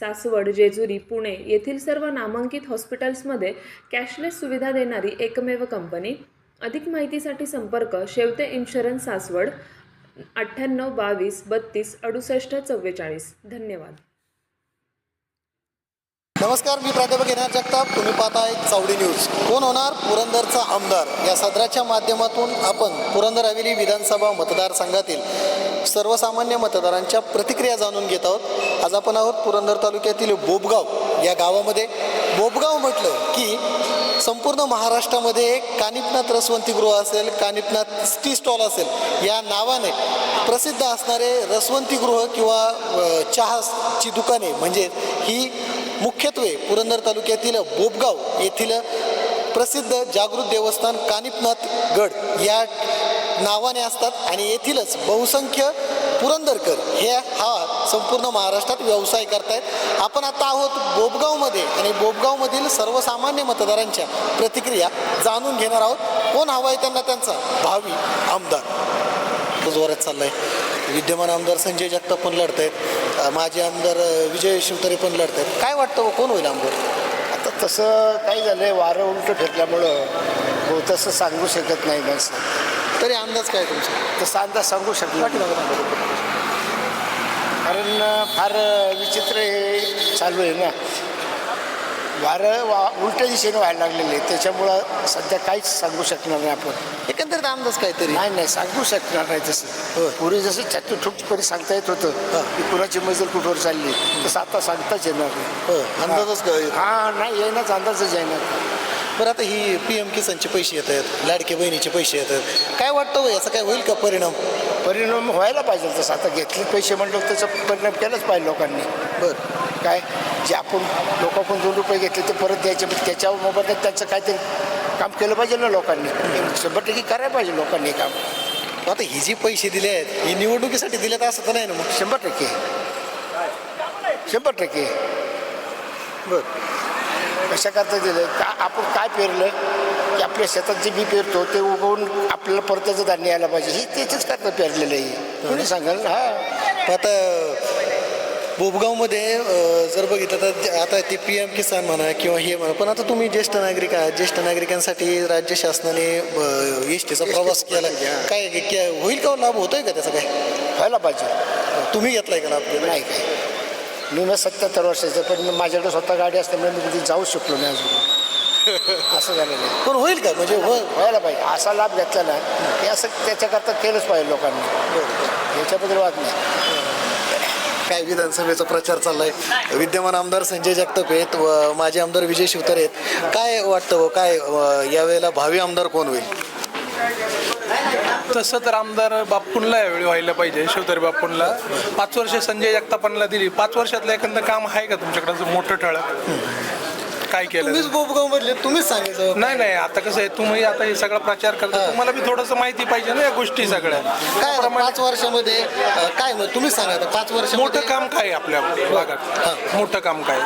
सासवड जेजुरी पुणे येथील सर्व नामांकित हॉस्पिटल्समध्ये कॅशलेस सुविधा देणारी एकमेव कंपनी. अधिक माहितीसाठी संपर्क शेवते इन्शुरन्स सासवड अठ्ठ्याण्णव बावीस बत्तीस अडुसष्ट चव्वेचाळीस. धन्यवाद. नमस्कार मी प्राध्यापक येणार जगताप. तुम्ही पाहताय चावडी न्यूज. कोण होणार पुरंदरचा आमदार? या सदराच्या माध्यमातून आपण पुरंदर हवेली विधानसभा मतदारसंघातील सर्वसामान्य मतदारांच्या प्रतिक्रिया जाणून घेत आहोत. आज आपण आहोत पुरंदर तालुक्यातील बोबगाव या गावामध्ये. बोबगाव म्हटलं की संपूर्ण महाराष्ट्रामध्ये एक कानिपनाथ रसवंतीगृह असेल कानिपनाथ टी स्टॉल असेल या नावाने प्रसिद्ध असणारे रसवंतीगृह किंवा चहाची दुकाने म्हणजे ही मुख्यत्वे पुरंदर तालुक्यातील बोबगाव येथील प्रसिद्ध जागृत देवस्थान कानिपनाथ गड या नावाने असतात आणि येथीलच बहुसंख्य पुरंदरकर हे हा संपूर्ण महाराष्ट्रात व्यवसाय करतायत. आपण आता आहोत बोबगावमध्ये आणि बोबगावमधील सर्वसामान्य मतदारांच्या प्रतिक्रिया जाणून घेणार आहोत. कोण हवा आहे त्यांना त्यांचा भावी आमदार? जोरात चाललाय. विद्यमान आमदार संजय जगताप पण लढत आहेत माजी आमदार विजय शिवतरे पण लढत आहेत काय वाटतं हो? कोण होईल आमदार? आता तसं काय झालं आहे वारं उलटं फिरल्यामुळं हो, तसं सांगू शकत नाही माणसं. तरी अंदाज काय तुमचा? तसा अंदाज सांगू शकत नाही. कारण फार विचित्र हे चालू आहे ना. वारं वा उलट्या दिशेने व्हायला लागलेलं आहे त्याच्यामुळं सध्या काहीच सांगू शकणार नाही आपण. एकंदरीत अंदाज काय तरी? नाही नाही सांगू शकणार नाही. तसं. पूर्वी जसं चतुर्थपणे सांगता येत होतं की कुणाची मजल कुठवर चालली तसं आता सांगताच येणार नाही. हो अंदाजच काय हा नाही येणार अंदाजच येणार बरं आता ही पी एम किसानचे पैसे येत आहेत लाडके बहिणीचे पैसे येतात काय वाटतं हो याचा काय होईल का परिणाम? परिणाम व्हायला पाहिजे तसं. आता घेतले पैसे म्हणलं त्याचा परिणाम केलाच पाहिजे लोकांनी. बरं. काय? जे आपण लोकांकडून दोन रुपये घेतले ते परत द्यायचे पण त्याच्यावर मोबदल्यात त्यांचं काहीतरी काम केलं पाहिजे ना लोकांनी. शंभर टक्के करायला पाहिजे लोकांनी काम. आता ही जी पैसे दिले आहेत ही निवडणुकीसाठी दिलेत असं तर नाही ना मग? शंभर टक्के. शंभर टक्के. बरं. कशा करता दिलं? का आपण काय पेरलं? की आपल्या शेतात जे बी पेरतो ते उगवून आपल्याला परत त्याचं धान्य यायला पाहिजे. हे त्याचंच करता पेरलेलं आहे. कोणी सांगाल? हा. आता बोबगावमध्ये जर बघितलं तर जे- आता ते पी एम किसान म्हणा किंवा हे म्हणा पण आता तुम्ही ज्येष्ठ नागरिक आहात. ज्येष्ठ नागरिकांसाठी राज्य शासनाने एस टीचा प्रवास केला. काय काय- होईल का लाभ? होतोय का त्याचा काय? व्हायला पाहिजे. तुम्ही घेतलाय का लाभ? नाही काय मी मग सत्याहत्तर वर्षाचं पण माझ्याकडे स्वतः गाडी असल्यामुळे मी कधी जाऊ शकलो नाही अजून. असं झालेलं आहे. पण होईल का? म्हणजे हो व्हायला पाहिजे. असा लाभ घेतला ना हे असं त्याच्याकरता केलंच पाहिजे लोकांनी. याच्याबद्दल वाद नाही. काय विधानसभेचा प्रचार चाललाय? विद्यमान आमदार संजय जगताप आहेत व माजी आमदार विजय शिवतारे आहेत. काय वाटतं काय यावेळेला भावी आमदार कोण होईल? तसं तर आमदार बाप्पूंला यावेळी व्हायला पाहिजे शिवतरी बाप्पूंला. पाच वर्ष संजय जगतापांना दिली. पाच वर्षातलं एखादं काम आहे का तुमच्याकडे? मोठं ठळक? काय केलं? तुम्हीच बोबगाव मधले तुम्हीच सांगायचं. नाही नाही आता कसं आहे तुम्ही आता हे सगळा प्रचार करता तुम्हाला बी थोडंसं माहिती पाहिजे ना या गोष्टी सगळ्या. काय आता त्याप्रमाणे पाच वर्षामध्ये अं, काय मग तुम्हीच सांगा आता पाच वर्ष मोठं काम काय आहे आपल्या भागात? मोठं काम काय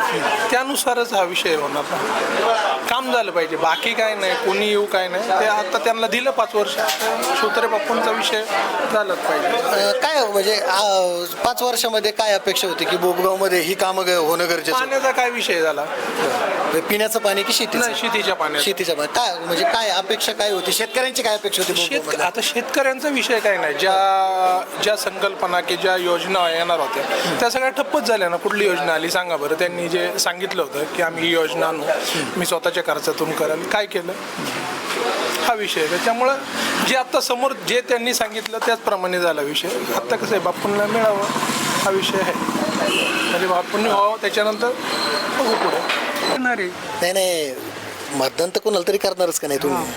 त्यानुसारच हा विषय होणार ना. काम झालं पाहिजे बाकी काय नाही कोणी येऊ काय नाही ते आता त्यांना दिलं पाच वर्ष. शिवतरे बाप्पूंचा विषय झालाच पाहिजे. काय म्हणजे अं, पाच वर्षामध्ये काय अपेक्षा होती की बोबगावमध्ये ही कामं ग- होणं गरजेचं? पाण्याचा काय विषय झाला? म्हणजे पिण्याचं पाणी की शेतीचं? नाही शेतीच्या पाण्यात. शेतीच्या पाणी काय म्हणजे काय अपेक्षा काय होती? शेतकऱ्यांची काय अपेक्षा होती शेत? आता शेतकऱ्यांचा विषय काय नाही. ज्या ज्या संकल्पना की ज्या योजना येणार होत्या त्या सगळ्या ठप्पच झाल्या ना. कुठली योजना आली? सांगा बरं. त्यांनी जे सांगितलं होतं की आम्ही ही योजना आणू. मी स्वतःच्या खर्चातून करेन काय केलं? हा विषय. आहे. त्याच्यामुळं जे आत्ता समोर जे त्यांनी सांगितलं त्याचप्रमाणे झाला विषय. आत्ता कसं आहे बापूंना मिळावं हा विषय आहे. म्हणजे बापूंनी व्हावं त्याच्यानंतर बघू पुढे. येणार आहे? नाही नाही. मतदान तर कोणाला तरी करणारच का नाही तुम्ही?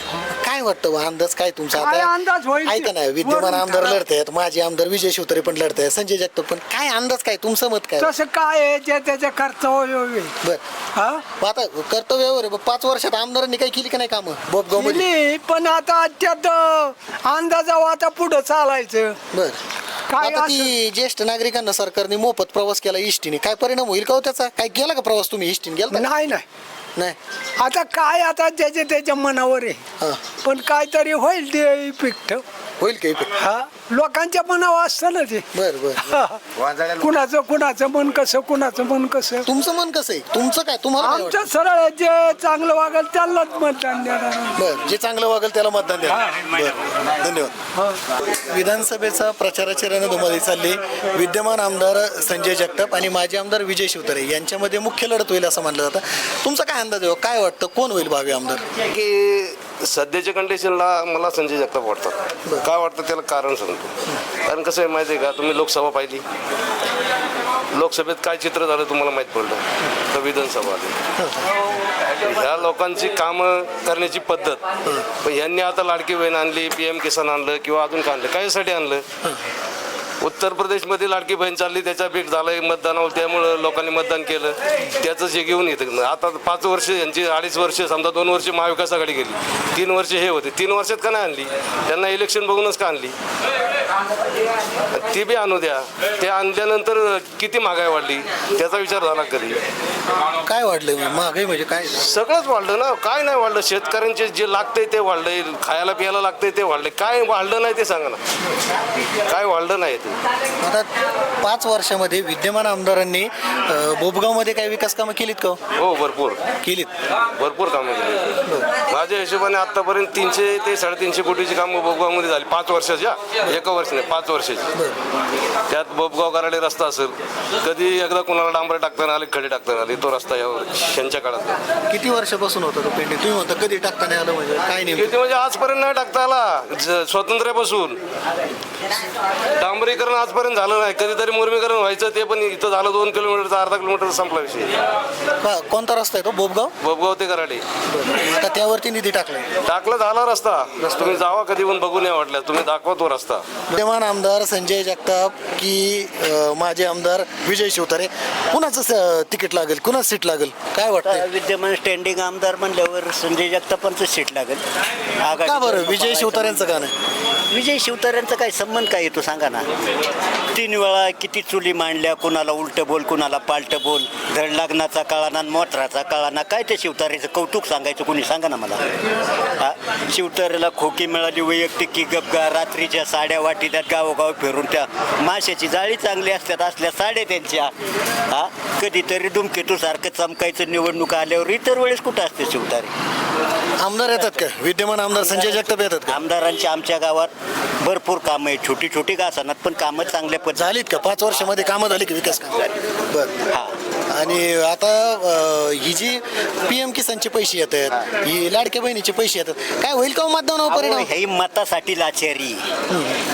काय वाटतं बा, अंदाज काय तुमचा काय अंदाज होईल? ऐका? ना विद्यमान वरून आमदार लढतायत माजी आमदार विजय शिवतरे पण लढतायत संजय जगताप पण. काय अंदाज काय? तुमचं मत काय? तसं काय आहे जे त्याच्या कर्तव्य. बर. हा? मग आता कर्तव्यावर आहे, बा, पाच वर्षात आमदारांनी काही केली का नाही कामं? मध्ये केली, पण आता त्यात अंदाजावर आता पुढं चालायचं. बर. काय आता ती ज्येष्ठ नागरिकांना सरकारने मोफत प्रवास केला इष्टीने. काय परिणाम होईल का हो त्याचा? काय केला का प्रवास तुम्ही इष्टीने? गेला नाही नाही. नाही. आता काय आता त्याच्या त्याच्या मनावर आहे. हा. पण काहीतरी होईल ते इफेक्ट होईल का इकडे? हा लोकांच्या मनावर असतं ना ते. बर बर हा. कुणाचं कुणाचं मन कसं कुणाचं मन कसं? तुमचं मन कसं आहे? तुमचं काय? तुम्हाला काय आमचं सरळ जे चांगलं वागेल त्यालाच मतदान देणार? बर जे चांगलं वागेल त्याला मतदान द्या. बर धन्यवाद. हा. विधानसभेचा प्रचाराची रणधुमाळी चालली. विद्यमान आमदार संजय जगताप आणि माजी आमदार विजय शिवतरे यांच्यामध्ये मुख्य लढत होईल असं मानलं जातं. तुमचा काय अंदाज आहे हो? काय वाटतं? कोण होईल भावी आमदार? की सध्याच्या कंडिशनला मला संजय जगताप वाटतात. काय वाटतं त्याला कारण सांगतो. कारण कसं आहे माहिती आहे का तुम्ही लोकसभा पाहिली. लोकसभेत काय चित्र झालं तुम्हाला माहीत पडलं? तर विधानसभा ह्या लोकांची कामं करण्याची पद्धत. पण यांनी आता लाडकी बहीण आणली पी एम किसान आणलं किंवा अजून काय आणलं कायसाठी आणलं? उत्तर प्रदेशमध्ये लाडकी बहीण चालली त्याचा पीक झालंय मतदानावर त्यामुळं लोकांनी मतदान केलं. त्याचं जे घेऊन येतं. आता पाच वर्ष यांची अडीच वर्ष समजा दोन वर्ष महाविकास आघाडी गेली. तीन वर्ष हे होते. तीन वर्षात का नाही आणली? त्यांना इलेक्शन बघूनच का आणली? ती बी आणू द्या. ते आणल्यानंतर किती महागाई वाढली? त्याचा विचार झाला कधी? काय वाढलंय मग? महागाई म्हणजे काय? सगळंच वाढलं ना. काय नाही वाढलं. शेतकऱ्यांचे जे लागतंय ते वाढलंय. खायला प्यायला लागतंय ते वाढलंय. काय वाढलं नाही ते सांगा ना. काय वाढलं नाही ते? आता पाच वर्षामध्ये विद्यमान आमदारांनी बोबगावमध्ये काय विकास कामं केलीत का हो? हो भरपूर. केलीत. भरपूर कामं केली माझ्या हिशोबाने आतापर्यंत तीनशे ते साडेतीनशे कोटीची कामं बोबगावमध्ये झाली. पाच वर्षाच्या एका वर्ष नाही पाच वर्षाची. त्यात बोबगाव कराडे रस्ता असेल कधी एकदा कोणाला डांबर टाकताना आले खडे टाकताना आले तो रस्ता यावर यांच्या काळात. किती वर्षापासून होता तो पेंडिंग? तुम्ही म्हणता कधी टाकता नाही आलं म्हणजे काय किती म्हणजे आजपर्यंत नाही टाकता आला. ज- स्वातंत्र्यापासून. डांबरीकरण आजपर्यंत झालं नाही. कधीतरी मुरमीकरण व्हायचं ते पण इथं झालं दोन किलोमीटरचा अर्धा किलोमीटर संपला विषय. का- कोणता रस्ता आहे तो? बोबगाव बोबगाव ते कराडे. आता त्यावरती निधी टाकलाय टाकला झाला रस्ता. तुम्ही जावा कधी पण बघून या वाटल्या. तुम्ही दाखवा तो रस्ता. विद्यमान आमदार संजय जगताप की अं, माजी आमदार विजय शिवतारे कुणाचं स- तिकीट लागेल? कुणाच सीट लागेल? काय वाटतं विद्यमान स्टँडिंग आमदार म्हणल्यावर संजय जगतापांचं सीट लागेल. का बरं? विजय शिवतारेंचं का नाही? विजय शिवतारेंचा काय संबंध काय येतो सांगा ना? तीन वेळा किती चुली मांडल्या कुणाला उलट बोल कुणाला पालट बोल धड लग्नाचा काळाना आणि मोटराचा कळाना काय ते शिवतारेचं कौतुक सांगायचं कोणी सांगा ना मला? हा? शिवतारेला खोकी मिळाली वैयक्तिक की गपगा रात्रीच्या साड्या वाटील्यात गावोगाव फिरून त्या माशाची जाळी चांगली असतात असल्या साड्या त्यांच्या. हा? कधीतरी धुमकेतूसारखं चमकायचं निवडणूक आल्यावर इतर वेळेस कुठं असते शिवतारे? आमदार येतात का? विद्यमान आमदार संजय जगताप येतात का? आमदारांची आमच्या गावात भरपूर कामं आहेत. छोटी छोटी का असणार पण कामं चांगल्या पद्धत झालीत का? पाच वर्षामध्ये कामं झाली की विकास काम? बर. हा. आणि आता अं, ही जी पी एम किसानचे पैसे येत आहेत ही लाडक्या बहिणीचे पैसे येतात काय होईल का हो मतदानावर परिणाम? हे मतासाठी लाचारी.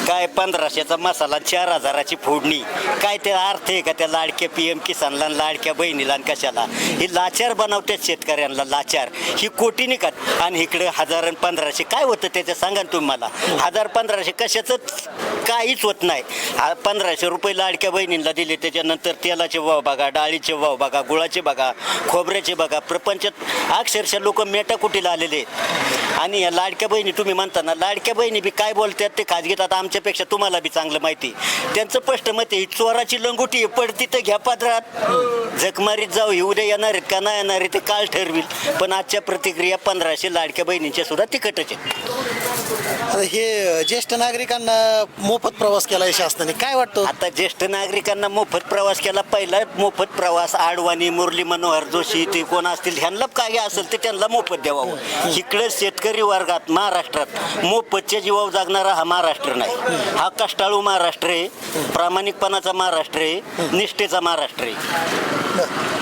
काय पंधराशेचा मसाला चार हजाराची फोडणी काय ते अर्थ आहे का त्या लाडक्या पी एम किसानला आणि लाडक्या बहिणीला आणि कशाला? ही लाचार बनवतात शेतकऱ्यांना लाचार. ही कोटी निघत आणि इकडे हजार आणि पंधराशे काय होतं त्याचं सांगा ना तुम्ही मला. हजार पंधराशे कशाचंच काहीच होत नाही. पंधराशे रुपये लाडक्या बहिणींना दिले त्याच्यानंतर तेलाचे भाव बघा डाळीचे भाव बघा गुळाचे बघा खोबऱ्याचे बघा प्रपंचात अक्षरशः लोक मेटाकुटीला आलेले आहेत. आणि या लाडक्या बहिणी तुम्ही म्हणता ना लाडक्या बहिणी बी काय बोलतात ते खाजगीत आता आमच्यापेक्षा तुम्हाला बी चांगलं माहिती. त्यांचं स्पष्ट मत आहे ही चोराची लंगुटी आहे, पडती तर घ्या पात्रात जखमारीत जाऊ ही उद्या येणार आहेत का नाही येणार आहे ते काल ठरवी पण आजच्या प्रतिक्रिया पंधराशे लाडक्या बहिणींच्या सुद्धा तिकटच आहेत. आता हे ज्येष्ठ नागरिकांना मोफत प्रवास केलाय शासनाने. काय वाटतं? आता ज्येष्ठ नागरिकांना मोफत प्रवास केला पहिला मोफत प्रवास आडवाणी मुरली मनोहर जोशी ते कोण असतील ह्यांना काही असेल ते त्यांना मोफत द्यावं. इकडे शेतकरी वर्गात महाराष्ट्रात मोफतच्या जीवावर जागणारा हा महाराष्ट्र नाही. हा कष्टाळू महाराष्ट्र आहे प्रामाणिकपणाचा महाराष्ट्र आहे निष्ठेचा महाराष्ट्र आहे.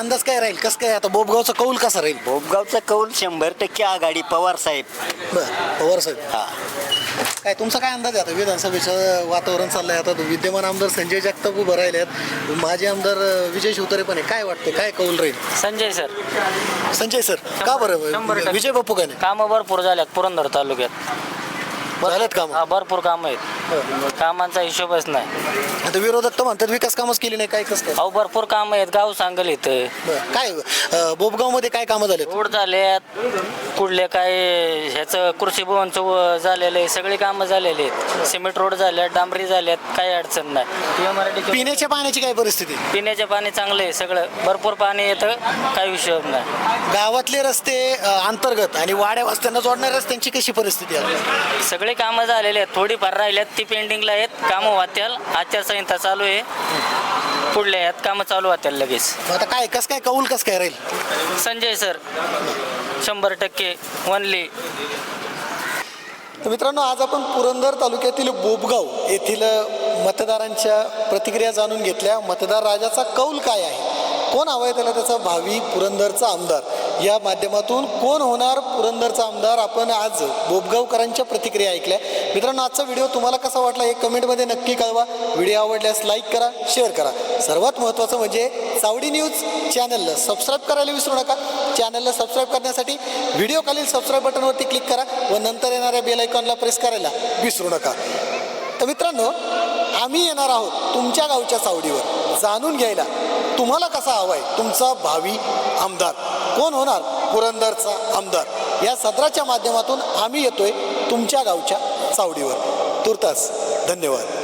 अंदाज काय राहील? कसं काय? आता बोबगावचा कौल कसा राहील? भोपगावचा कौल शंभर टक्के आघाडी पवार साहेब. बर पवार साहेब. हा. काय तुमचा काय अंदाज आहे? आता विधानसभेचं वातावरण चाललंय आता विद्यमान आमदार संजय जगताप उभं राहिले आहेत माजी आमदार अं, विजय शिवतरे पण आहे. काय वाटतं काय कौल राहील? संजय सर. संजय सर का शंभर बरं टक्के. विजय बापू काय नाही? कामं भरपूर झाल्यात पुरंदर तालुक्यात. झालेत काम? हा, भरपूर कामं आहेत. कामांचा हिशोबच नाही. आता विरोधक तर म्हणतात विकास कामच केली नाही काय कसं काय? अहो भरपूर कामं आहेत गाव सांगल इथं. बरं. काय अं, बोबगावमध्ये काय कामं झालेत? रोड झाल्यात कुठले काय ह्याचं कृषी भवनचं व- झालेलं आहे सगळी कामं झालेली आहेत. सिमेंट रोड झाल्यात डांबरी झाल्यात काही अडचण नाही. मराठी पिण्याच्या पाण्याची काय परिस्थिती? पिण्याचे पाणी चांगलं आहे सगळं. भरपूर पाणी येतं काही हिशोब नाही. गावातले रस्ते अं, अंतर्गत आणि वाड्या वस्त्यांना जोडणाऱ्या रस्त्यांची कशी परिस्थिती आहे? सगळे कामं झालेले आहेत. थोडीफार राहिल्यात. ती पेंडिंगला आहेत. कामं वात्याल. आचारसंहिता चालू आहे. पुढल्या आहेत. कामं चालू वात्याल लगेच. आता काय कसं काय कौल कसं काय राहील? संजय सर शंभर टक्के वनली तर मित्रांनो आज आपण पुरंदर तालुक्यातील बोबगाव येथील मतदारांच्या प्रतिक्रिया जाणून घेतल्या. मतदार राजाचा कौल काय आहे? कोण हवा आहे त्याला? त्याचा भावी पुरंदरचा आमदार. या माध्यमातून कोण होणार पुरंदरचा आमदार? आपण आज बोबगावकरांच्या प्रतिक्रिया ऐकल्या. मित्रांनो आजचा व्हिडिओ तुम्हाला कसा वाटला हे कमेंटमध्ये नक्की कळवा. व्हिडिओ आवडल्यास लाईक करा शेअर करा. सर्वात महत्त्वाचं म्हणजे चावडी न्यूज चॅनलला सबस्क्राईब करायला विसरू नका. चॅनलला सबस्क्राईब करण्यासाठी व्हिडिओ खालील सबस्क्राईब बटनवरती क्लिक करा व नंतर येणाऱ्या बेल आयकॉनला प्रेस करायला विसरू नका. तर मित्रांनो आम्ही येणार आहोत तुमच्या गावच्या चावडीवर. जाणून घ्यायला तुम्हाला कसा हवा आहे? तुमचा भावी आमदार. कोण होणार? पुरंदरचा आमदार. या सदराच्या माध्यमातून आम्ही येतोय तुमच्या गावच्या चावडीवर. तुर्तास धन्यवाद.